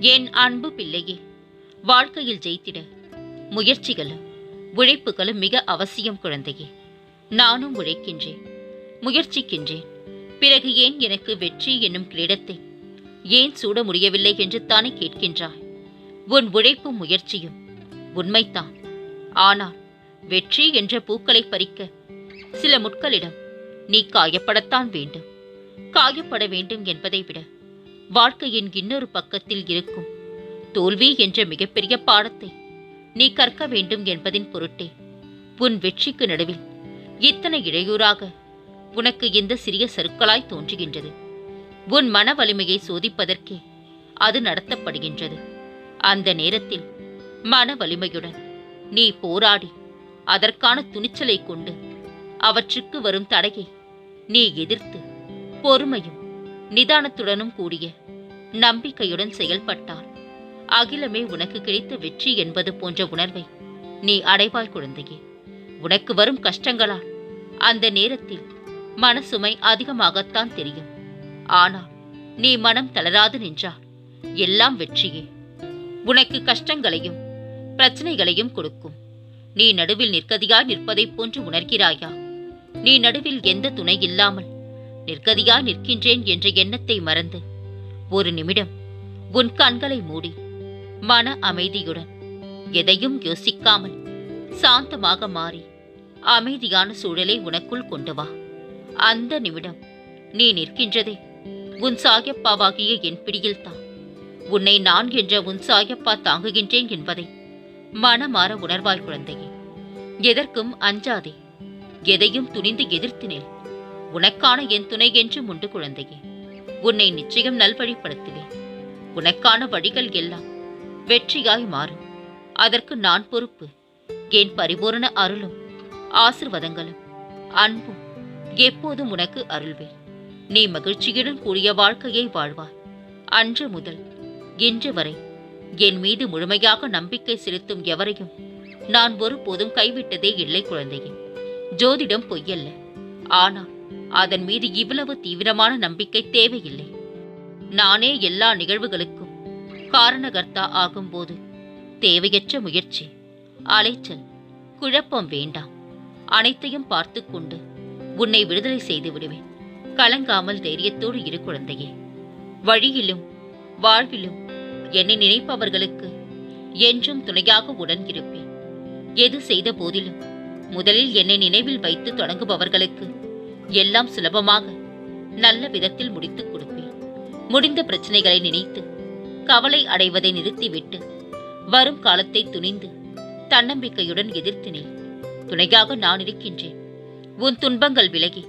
என் அன்பு பிள்ளையே வாழ்க்கையில் ஜெயித்திட முயற்சிகளும் உழைப்புகளும் மிக அவசியம் குழந்தையே. நானும் உழைக்கின்றேன் முயற்சிக்கின்றேன். பிறகு ஏன் எனக்கு வெற்றி என்னும் கிரீடத்தை ஏன் சூட முடியவில்லை என்று தானே கேட்கின்றாய்? உன் உழைப்பும் முயற்சியும் உண்மைதான். ஆனால் வெற்றி என்ற பூக்களை பறிக்க சில முட்களிடம் நீ காயப்படத்தான் வேண்டும். காயப்பட வேண்டும் என்பதை விட வாழ்க்கையின் இன்னொரு பக்கத்தில் இருக்கும். தோல்வி என்ற மிகப்பெரிய பாடத்தை நீ கற்க வேண்டும் என்பதின் பொருட்டே. உன் வெற்றிக்கு நடுவில் இத்தனை இடையூறாக உனக்கு இந்த சிறிய சருக்களாய் தோன்றுகின்றது. உன் மன வலிமையை சோதிப்பதற்கே அது நடத்தப்படுகின்றது. அந்த நேரத்தில் மன வலிமையுடன் நீ போராடி அதற்கான துணிச்சலை கொண்டு அவற்றுக்கு வரும் தடையை நீ எதிர்த்து பொறுமையும் நிதானத்துடனும் கூடிய நம்பிக்கையுடன் செயல்பட்டால் அகிலமே உனக்கு கிடைத்த வெற்றி என்பது போன்ற உணர்வை நீ அடைவாய் குழந்தையே. உனக்கு வரும் கஷ்டங்களால் அந்த நேரத்தில் மனசுமை அதிகமாகத்தான் தெரியும். ஆனால் நீ மனம் தளராது நின்றால் எல்லாம் வெற்றியே. உனக்கு கஷ்டங்களையும் பிரச்சனைகளையும் கொடுக்கும். நீ நடுவில் நிற்கதியாய் நிற்பதைப் போன்று உணர்கிறாயா? நீ நடுவில் எந்த துணை இல்லாமல் நிற்கதியா நிற்கின்றேன் என்ற எண்ணத்தை மறந்து. ஒரு நிமிடம் உன் கண்களை மூடி மன அமைதியுடன் எதையும் யோசிக்காமல் சாந்தமாக மாறி அமைதியான சூழலை உனக்குள் கொண்டு வா. அந்த நிமிடம் நீ நிற்கின்றதே உன் சாயப்பாவாகிய என் பிடியில்தான் உன்னை நான் என்ற உன் சாயப்பா தாங்குகின்றேன் என்பதை மனமாற உணர்வாய் குழந்தையே. எதற்கும் அஞ்சாதே. எதையும் துணிந்து எதிர்த்து நில். உனக்கான என் துணை என்று உண்டு குழந்தையே. உன்னை நிச்சயம் நல்வழிப்படுத்துவேன். உனக்கான வழிகள் எல்லாம் வெற்றியாய் மாறும். அதற்கு நான் பொறுப்பு. என் பரிபூரண அருளும் ஆசிர்வாதங்களும் அன்பும் எப்போதும் உனக்கு அருள்வேன். நீ மகிழ்ச்சியுடன் கூடிய வாழ்க்கையை வாழ்வாய். அன்று முதல் இன்று வரை என் மீது முழுமையாக நம்பிக்கை செலுத்தும் எவரையும் நான் ஒருபோதும் கைவிட்டதே இல்லை குழந்தையே. ஜோதிடம் பொய்யல்ல ஆனால் அதன் மீது இவ்வளவு தீவிரமான நம்பிக்கை தேவையில்லை. நானே எல்லா நிகழ்வுகளுக்கும் காரணகர்த்தா ஆகும்போது தேவையற்ற முயற்சி அலைச்சல் குழப்பம் வேண்டாம். அனைத்தையும் பார்த்து கொண்டு உன்னை விடுதலை செய்து விடுவேன். கலங்காமல் தைரியத்தோடு இரு குழந்தையே. வழியிலும் வாழ்விலும் என்னை நினைப்பவர்களுக்கு என்றும் துணையாக உடன் இருப்பேன் எது செய்த போதிலும் முதலில் என்னை நினைவில் வைத்து தொடங்குபவர்களுக்கு எல்லாம் சுலபமாக நல்ல விதத்தில் முடித்துக் கொடுப்பேன். முடிந்த பிரச்சனைகளை நினைத்து கவலை அடைவதை நிறுத்திவிட்டு வரும் காலத்தை துணிந்து தன்னம்பிக்கையுடன் எதிர்த்தினேன் துணையாக நான் இருக்கின்றேன். உன் துன்பங்கள் விலகி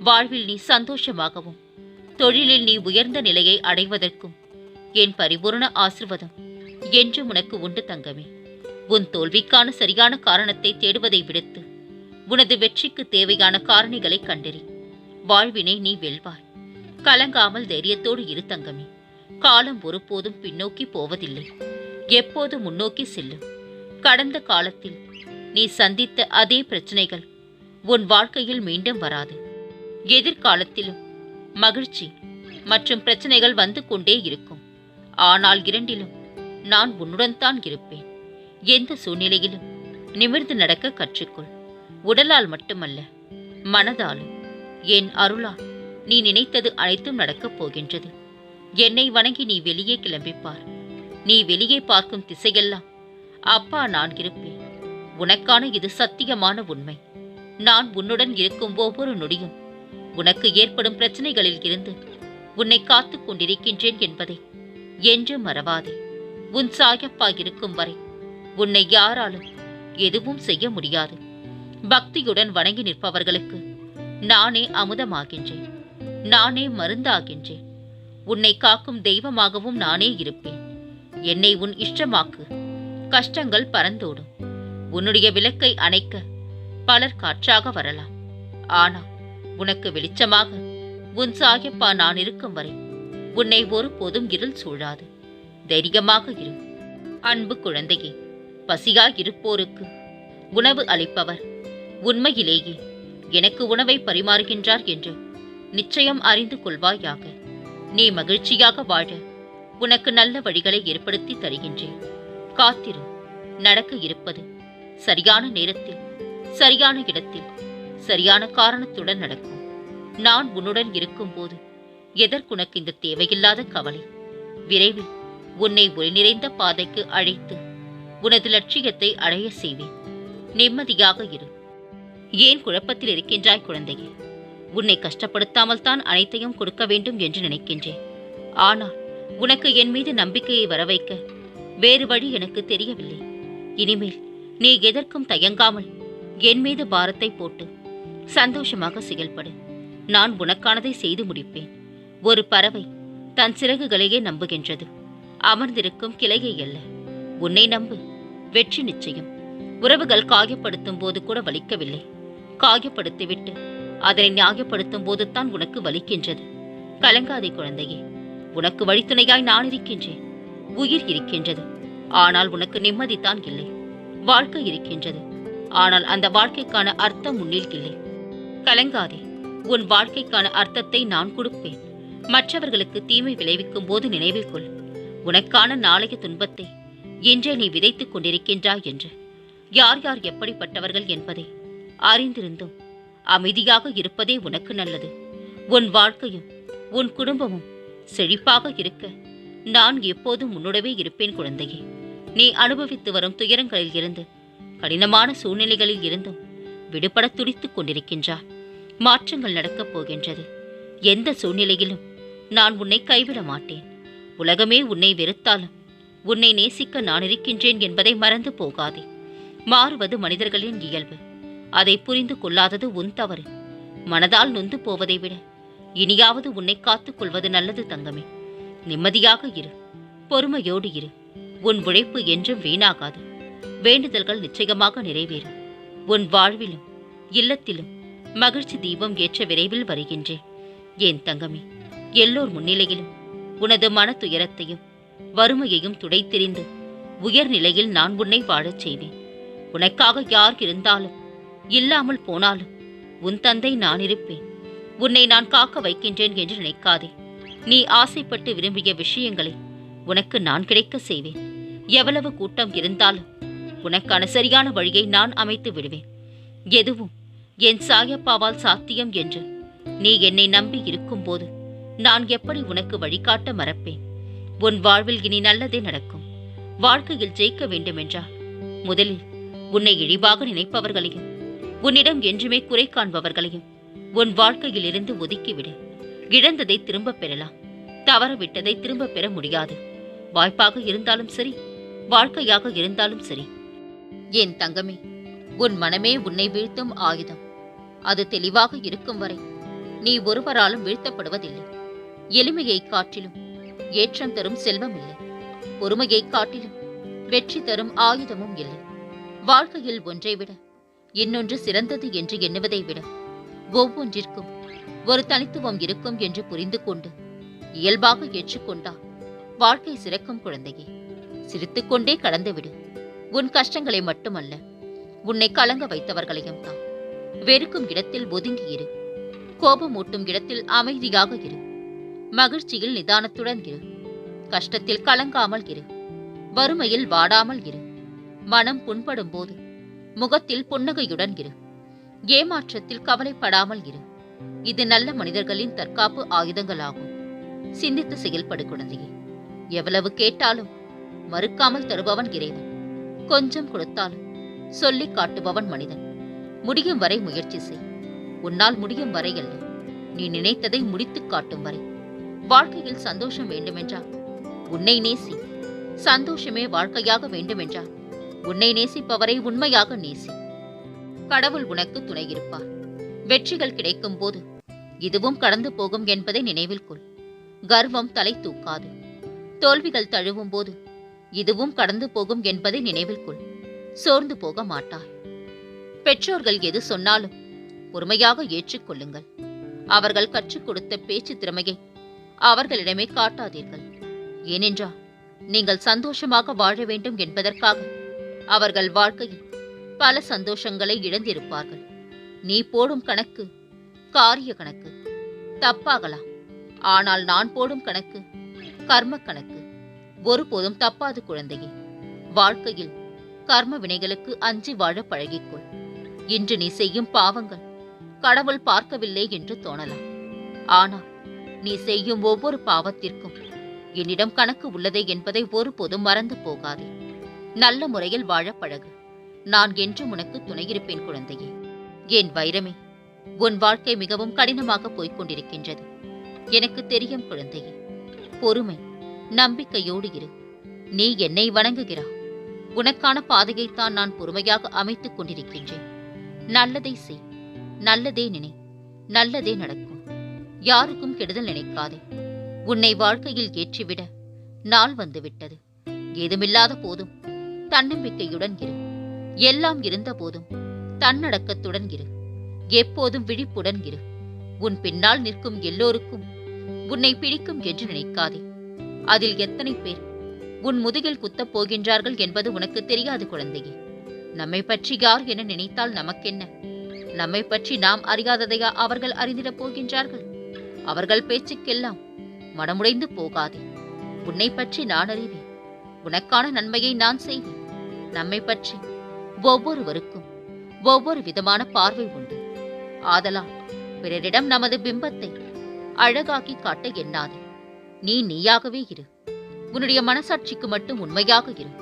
வாழ்வில் நீ சந்தோஷமாகவும் தொழிலில் நீ உயர்ந்த நிலையை அடைவதற்கும் என் பரிபூரண ஆசிர்வாதம் என்றும் உனக்கு உண்டு தங்கமே. உன் தோல்விக்கான சரியான காரணத்தை தேடுவதை விடுத்து உனது வெற்றிக்கு தேவையான காரணிகளை கண்டறி. வாழ்வினை நீ வெல்வாய். கலங்காமல் தைரியத்தோடு இரு தங்கமே. காலம் ஒருபோதும் பின்னோக்கி போவதில்லை. எப்போது முன்னோக்கி செல்லும்? கடந்த காலத்தில் நீ சந்தித்த அதே பிரச்சனைகள் உன் வாழ்க்கையில் மீண்டும் வராது. எதிர்காலத்திலும் மகிழ்ச்சி மற்றும் பிரச்சனைகள் வந்து கொண்டே இருக்கும். ஆனால் இரண்டிலும் நான் உன்னுடன் தான் இருப்பேன். எந்த சூழ்நிலையிலும் நிமிர்ந்து நடக்க கற்றுக்கொள். உடலால் மட்டுமல்ல மனதாலும். என் அருளால் நீ நினைத்தது அனைத்தும் நடக்கப் போகின்றது. என்னை வணங்கி நீ வெளியே கிளம்பிப்பார். நீ வெளியே பார்க்கும் திசையெல்லாம் அப்பா நான் இருப்பேன். உனக்கான இது சத்தியமான உண்மை. நான் உன்னுடன் இருக்கும் ஒவ்வொரு நொடியும் உனக்கு ஏற்படும் பிரச்சனைகளில் இருந்து உன்னை காத்துக் கொண்டிருக்கின்றேன் என்பதை என்றும் மறவாதே. உன் சாயப்பா இருக்கும் வரை உன்னை யாராலும் எதுவும் செய்ய முடியாது. பக்தியுடன் வணங்கி நிற்பவர்களுக்கு நானே அமுதமாகின்றேன். நானே மருந்தாகின்றேன். உன்னை காக்கும் தெய்வமாகவும் நானே இருப்பேன். என்னை உன் இஷ்டமாக்கு. கஷ்டங்கள் பறந்தோடும். உன்னுடைய விளக்கை அணைக்க பலர் காற்றாக வரலாம். ஆனால் உனக்கு வெளிச்சமாக உன் சாயப்பா நான் இருக்கும் வரை உன்னை ஒருபோதும் இருள் சூழாது. தைரியமாக இரு. அன்பு குழந்தையே பசியாய் இருப்போருக்கு உணவு அளிப்பவர் உண்மையிலேயே எனக்கு உணவை பரிமாறுகின்றார் என்று நிச்சயம் அறிந்து கொள்வாயாக. நீ மகிழ்ச்சியாக வாழ உனக்கு நல்ல வழிகளை ஏற்படுத்தி தருகின்றேன். காத்திரு நடக்க இருப்பது சரியான நேரத்தில் சரியான இடத்தில் சரியான காரணத்துடன் நடக்கும். நான் உன்னுடன் இருக்கும்போது எதற்குனக்கு இந்த தேவையில்லாத கவலை? விரைவில் உன்னை ஒளி நிறைந்த பாதைக்கு அழைத்து உனது லட்சியத்தை அடைய செய்வேன். நிம்மதியாக இரு. ஏன் குழப்பத்தில் இருக்கின்றாய் குழந்தையே? உன்னை கஷ்டப்படுத்தாமல் தான் அனைத்தையும் கொடுக்க வேண்டும் என்று நினைக்கின்றேன். ஆனால் உனக்கு என் மீது நம்பிக்கையை வரவைக்க வேறு வழி எனக்கு தெரியவில்லை. இனிமேல் நீ எதற்கும் தயங்காமல் என் மீது பாரத்தை போட்டு சந்தோஷமாக செயல்படு. நான் உனக்கானதை செய்து முடிப்பேன். ஒரு பறவை தன் சிறகுகளையே நம்புகின்றது. அமர்ந்திருக்கும் கிளையை அல்ல. உன்னை நம்பு. வெற்றி நிச்சயம். உறவுகள் காயப்படுத்தும் போது கூட வலிக்கவில்லை. காயப்படுத்திவிட்டு அதனை நியாயப்படுத்தும் போதுதான் உனக்கு வலிக்கின்றது. கலங்காதே குழந்தையே உனக்கு வழித்துணையாய் நான் இருக்கின்றேன். உயிர் இருக்கின்றது ஆனால் உனக்கு நிம்மதிதான் இல்லை. வாழ்க்கை இருக்கின்றது ஆனால் அந்த வாழ்க்கைக்கான அர்த்தம் உன்னில் இல்லை. கலங்காதே உன் வாழ்க்கைக்கான அர்த்தத்தை நான் கொடுப்பேன். மற்றவர்களுக்கு தீமை விளைவிக்கும் போது நினைவில் கொள். உனக்கான நாளைய துன்பத்தை இன்றே நீ விதைத்துக் கொண்டிருக்கின்றாய் என்று. யார் யார் எப்படிப்பட்டவர்கள் என்பதை அறிந்திருந்தும் அமைதியாக இருப்பதே உனக்கு நல்லது. உன் வாழ்க்கையும் உன் குடும்பமும் செழிப்பாக இருக்க நான் எப்போதும் உன்னுடவே இருப்பேன் குழந்தையே. நீ அனுபவித்து வரும் துயரங்களில் இருந்து கடினமான சூழ்நிலைகளில் இருந்தும் விடுபட துடித்துக் கொண்டிருக்கின்றாய். மாற்றங்கள் நடக்கப் போகின்றது. எந்த சூழ்நிலையிலும் நான் உன்னை கைவிட மாட்டேன். உலகமே உன்னை வெறுத்தாலும் உன்னை நேசிக்க நான் இருக்கின்றேன் என்பதை மறந்து போகாதே. மாறுவது மனிதர்களின் இயல்பு. அதை புரிந்து கொள்ளாதது உன் தவறு. மனதால் நொந்து போவதை விட இனியாவது உன்னை காத்துக் கொள்வது நல்லது தங்கமே. நிம்மதியாக இரு. பொறுமையோடு இரு. உன் உழைப்பு என்றும் வீணாகாது. வேண்டுதல்கள் நிச்சயமாக நிறைவேறும். உன் வாழ்விலும் இல்லத்திலும் மகிழ்ச்சி தீபம் ஏற்ற விரைவில் வருகின்றேன். ஏன் தங்கமே? எல்லோர் முன்னிலையிலும் உனது மன துயரத்தையும் வறுமையையும் துடைத்தெறிந்து உயர்நிலையில் நான் உன்னை வாழச் செய்வேன். உனக்காக யார் இருந்தாலும் இல்லாமல் போனாலும் உன் தந்தை நான் இருப்பேன். உன்னை நான் காக்க வைக்கின்றேன் என்று நினைக்காதே. நீ ஆசைப்பட்டு விரும்பிய விஷயங்களை உனக்கு நான் கிடைக்க செய்வேன். எவ்வளவு கூட்டம் இருந்தாலும் உனக்கான சரியான வழியை நான் அமைத்து விடுவேன். எதுவும் என் சாயப்பாவால் சாத்தியம் என்று நீ என்னை நம்பி இருக்கும்போது நான் எப்படி உனக்கு வழிகாட்ட மறப்பேன்? உன் வாழ்வில் இனி நல்லதே நடக்கும். வாழ்க்கையில் ஜெயிக்க வேண்டுமென்றால் முதலில் உன்னை இழிவாக நினைப்பவர்களையும் உன்னிடம் என்றுமே குறை காண்பவர்களையும் உன் வாழ்க்கையில் இருந்து ஒதுக்கிவிடு. இழந்ததை திரும்பப் பெறலாம். தவறவிட்டதை திரும்பப் பெற முடியாது. வாய்ப்பாக இருந்தாலும் சரி வாழ்க்கையாக இருந்தாலும் சரி. என் தங்கமே உன் மனமே உன்னை வீழ்த்தும் ஆயுதம். அது தெளிவாக இருக்கும் வரை நீ ஒருவராலும் வீழ்த்தப்படுவதில்லை. எளிமையை காட்டிலும் ஏற்றம் தரும் செல்வம் இல்லை. பொறுமையை காட்டிலும் வெற்றி தரும் ஆயுதமும் இல்லை. வாழ்க்கையில் ஒன்றை விட இன்னொன்று சிறந்தது என்று எண்ணுவதை விட ஒவ்வொன்றிற்கும் ஒரு தனித்துவம் இருக்கும் என்று புரிந்து கொண்டு இயல்பாக ஏற்றுக்கொண்டால் வாழ்க்கை சிறக்கும் குழந்தையே. சிரித்துக்கொண்டே கடந்துவிடு உன் கஷ்டங்களை மட்டுமல்ல உன்னை கலங்க வைத்தவர்களையும் தான் வெறுக்கும் இடத்தில் ஒதுங்கி இரு. கோபமூட்டும் இடத்தில் அமைதியாக இரு. மகிழ்ச்சியில் நிதானத்துடன் இரு. கஷ்டத்தில் கலங்காமல் இரு. வறுமையில் வாடாமல் இரு. மனம் புண்படும் போது முகத்தில் புன்னகையுடன் இரு. ஏமாற்றத்தில் கவலைப்படாமல் இரு. இது நல்ல மனிதர்களின் தற்காப்பு ஆயுதங்களாகும். சிந்தித்து செயல்படு குழந்தையே. எவ்வளவு கேட்டாலும் மறுக்காமல் தருபவன் இறைவன். கொஞ்சம் கொடுத்தாலும் சொல்லிக் காட்டுபவன் மனிதன். முடியும் வரை முயற்சி செய். உன்னால் முடியும் வரை அல்ல. நீ நினைத்ததை முடித்துக் காட்டும் வரை. வாழ்க்கையில் சந்தோஷம் வேண்டுமென்றால் உன்னை நேசி. சந்தோஷமே வாழ்க்கையாக வேண்டுமென்றால் உன்னை நேசிப்பவரை உண்மையாக நேசி. கடவுள் உனக்கு துணை இருப்பார் வெற்றிகள் கிடைக்கும் போது இதுவும் கடந்து போகும் என்பதை நினைவில் கொள். கர்வம் தலை தூக்காது. தோல்விகள் தழுவும் போது இதுவும் கடந்து போகும் என்பதை நினைவில் கொள். சோர்ந்து போக மாட்டாய். பெற்றோர்கள் எது சொன்னாலும் பொறுமையாக ஏற்றுக்கொள்ளுங்கள். அவர்கள் கற்றுக் கொடுத்த பேச்சு திறமையை அவர்களிடமே காட்டாதீர்கள். ஏனென்றால் நீங்கள் சந்தோஷமாக வாழ வேண்டும் என்பதற்காக அவர்கள் வாழ்க்கையில் பல சந்தோஷங்களை இழந்திருப்பார்கள். நீ போடும் கணக்கு காரிய கணக்கு தப்பாகலாம். ஆனால் நான் போடும் கணக்கு கர்ம கணக்கு. ஒருபோதும் தப்பாது குழந்தையே. வாழ்க்கையில் கர்ம வினைகளுக்கு அஞ்சி வாழ பழகிக்கொள். இன்று நீ செய்யும் பாவங்கள் கடவுள் பார்க்கவில்லை என்று தோணலாம். ஆனால் நீ செய்யும் ஒவ்வொரு பாவத்திற்கும் என்னிடம் கணக்கு உள்ளதே என்பதை ஒருபோதும் மறந்து போகாதே. நல்ல முறையில் வாழ பழகு. நான் என்றும் உனக்கு துணையிருப்பேன் குழந்தையே. என் வைரமே உன் வாழ்க்கை மிகவும் கடினமாக போய்க் கொண்டிருக்கின்றது எனக்கு தெரியும் குழந்தையே பொறுமை நம்பிக்கையோடு இரு. நீ என்னை வணங்குகிறாய் உனக்கான பாதையைத்தான் நான் பொறுமையாக அமைத்துக் கொண்டிருக்கின்றேன். நல்லதை செய் நல்லதே நினை நல்லதே நடக்கும் யாருக்கும் கெடுதல் நினைக்காதே. உன்னை வாழ்க்கையில் ஏற்றிவிட நாள் வந்துவிட்டது. ஏதுமில்லாத போதும் தன்னம்பிக்கையுடன் இரு. எல்லாம் இருந்த போதும் தன்னடக்கத்துடன் இரு. எப்போதும் விழிப்புடன் இரு. உன் பின்னால் நிற்கும் எல்லோருக்கும் உன்னை பிடிக்கும் என்று நினைக்காதே. அதில் எத்தனை பேர் உன் முதுகில் குத்தப் போகின்றார்கள் என்பது உனக்கு தெரியாது குழந்தையே. நம்மை பற்றி யார் என நினைத்தால் நமக்கென்ன? நம்மை பற்றி நாம் அறியாததையா அவர்கள் அறிந்திடப் போகின்றார்கள்? அவர்கள் பேச்சுக்கெல்லாம் மனமுடைந்து போகாதே. உன்னை பற்றி நான் அறிவேன். உனக்கான நன்மையை நான் செய்வேன். நம்மை பற்றி ஒவ்வொருவருக்கும் ஒவ்வொரு விதமான பார்வை உண்டு. ஆதலால் பிறரிடம் நமது பிம்பத்தை அழகாக்கி காட்ட எண்ணாதே. நீ நீயாகவே இரு. உன்னுடைய மனசாட்சிக்கு மட்டும் உண்மையாக இரு.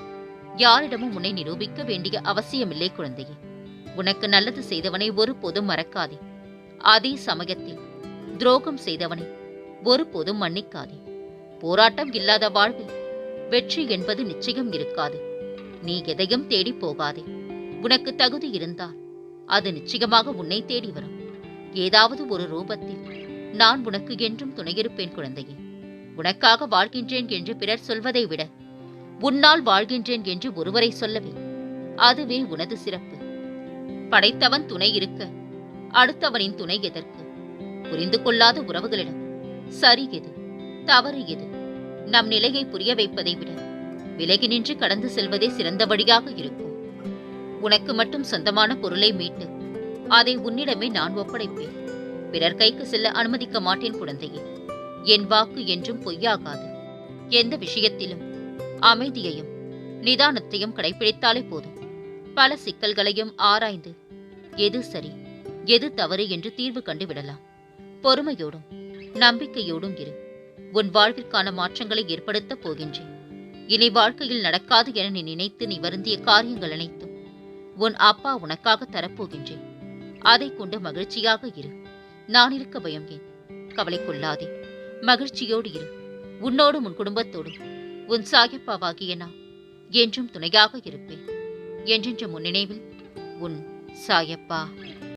யாரிடமும் உன்னை நிரூபிக்க வேண்டிய அவசியமில்லை குழந்தையே. உனக்கு நல்லது செய்தவனை ஒருபோதும் மறக்காதே. அதே சமயத்தில் துரோகம் செய்தவனை ஒருபோதும் மன்னிக்காதே. போராட்டம் இல்லாத வாழ்வில் வெற்றி என்பது நிச்சயம் இருக்காது. நீ எதையும் தேடி போகாதே. உனக்கு தகுதி இருந்தால் அது நிச்சயமாக உன்னை தேடி வரும். ஏதாவது ஒரு ரூபத்தில் நான் உனக்கு என்றும் துணையிருப்பேன் குழந்தையே. உனக்காக வாழ்கின்றேன் என்று பிறர் சொல்வதை விட உன்னால் வாழ்கின்றேன் என்று ஒருவரை சொல்லவே அதுவே உனது சிறப்பு. படைத்தவன் துணை இருக்க அடுத்தவனின் துணை எதற்கு? புரிந்து கொள்ளாத உறவுகளிடம் சரி எது தவறு எது? நம் நிலையை புரிய வைப்பதை விட விலகி நின்று கடந்து செல்வதே சிறந்த வழியாக இருக்கும். உனக்கு மட்டும் சொந்தமான பொருளை மீட்டு அதை உன்னிடமே நான் ஒப்படைப்பேன். பிறர் கைக்கு செல்ல அனுமதிக்க மாட்டேன் குழந்தையே. என் வாக்கு என்றும் பொய்யாகாது. எந்த விஷயத்திலும் அமைதியையும் நிதானத்தையும் கடைபிடித்தாலே போதும். பல சிக்கல்களையும் ஆராய்ந்து எது சரி எது தவறு என்று தீர்வு கண்டுவிடலாம் பொறுமையோடும் நம்பிக்கையோடும் இரு. உன் வாழ்விற்கான மாற்றங்களை ஏற்படுத்தப் போகின்றேன். இனி வாழ்க்கையில் நடக்காது என நீ நினைத்து நீ வருந்திய காரியங்கள் அனைத்தும் உன் அப்பா உனக்காக தரப்போகின்றேன். அதை கொண்டு மகிழ்ச்சியாக இரு. நான் இருக்க பயம் ஏன்? கவலை கொள்ளாதே. மகிழ்ச்சியோடு இரு. உன்னோடும் உன் குடும்பத்தோடும். உன் சாகிப்பாவாகிய நான் என்றும் துணையாக இருப்பேன். என்றென்ற முன்னினைவில் உன் சாயப்பா.